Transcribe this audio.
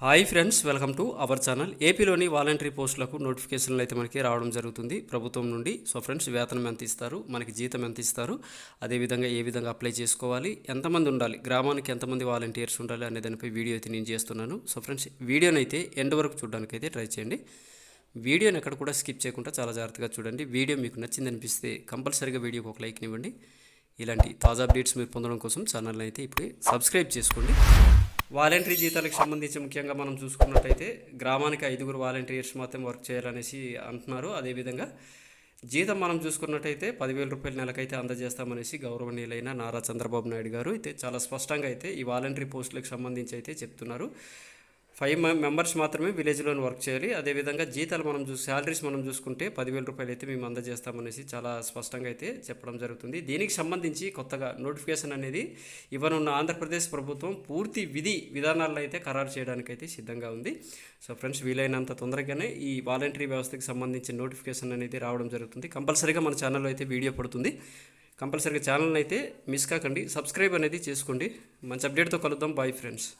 Hi friends welcome to our channel. ఏపీలోని voluntary పోస్టులకు నోటిఫికేషన్లు అయితే మనకి రావడం జరుగుతుంది ప్రభుత్వం నుండి. సో ఫ్రెండ్స్ వేతనం ఎంత ఇస్తారు? మనకి జీతం ఎంత ఇస్తారు? అదేవిధంగా ఏ విధంగా అప్లై చేసుకోవాలి? ఎంతమంది ఉండాలి? గ్రామానికి ఎంతమంది వాలంటీర్స్ ఉండాలి అనే దానిపై వీడియో అయితే నేను చేస్తున్నాను. సో ఫ్రెండ్స్ వీడియోని అయితే ఎండ్ వరకు చూడడానికి అయితే ట్రై చేయండి. వీడియోని ఎక్కడ కూడా స్కిప్ చేయకుండా చాలా జాగ్రత్తగా చూడండి. వీడియో మీకు నచ్చింది అనిపిస్తే కంపల్సరీగా వీడియోకి ఒక లైక్ ఇవ్వండి. ఇలాంటి తాజా అప్డేట్స్ మీరు పొందడం కోసం ఛానల్ని అయితే ఇప్పుడే సబ్స్క్రైబ్ చేసుకోండి. వాలంటరీ జీతాలకు సంబంధించి ముఖ్యంగా మనం చూసుకున్నట్టయితే గ్రామానికి ఐదుగురు వాలంటీర్స్ మాత్రం వర్క్ చేయాలనేసి అంటున్నారు. అదేవిధంగా జీతం మనం చూసుకున్నట్టయితే పదివేల రూపాయల నెలకైతే అందజేస్తామనేసి గౌరవనీయులైన నారా చంద్రబాబు నాయుడు గారు అయితే చాలా స్పష్టంగా అయితే ఈ వాలంటరీ పోస్టులకు సంబంధించి అయితే చెప్తున్నారు. ఫైవ్ మె- మెంబర్స్ మాత్రమే విలేజ్లోని వర్క్ చేయాలి. అదేవిధంగా జీతాలు మనం చూసి శాలరీస్ మనం చూసుకుంటే పదివేల రూపాయలు అయితే మేము అందజేస్తామనేసి చాలా స్పష్టంగా అయితే చెప్పడం జరుగుతుంది. దీనికి సంబంధించి కొత్తగా నోటిఫికేషన్ అనేది ఇవ్వనున్న ఆంధ్రప్రదేశ్ ప్రభుత్వం పూర్తి విధి విధానాల్లో అయితే ఖరారు చేయడానికి అయితే సిద్ధంగా ఉంది. సో ఫ్రెండ్స్ వీలైనంత తొందరగానే ఈ వాలంటరీ వ్యవస్థకి సంబంధించిన నోటిఫికేషన్ అనేది రావడం జరుగుతుంది. కంపల్సరీగా మన ఛానల్లో అయితే వీడియో పడుతుంది. కంపల్సరీగా ఛానల్ అయితే మిస్ కాకండి. సబ్స్క్రైబ్ అనేది చేసుకోండి. మంచి అప్డేట్తో కలుద్దాం. Bye friends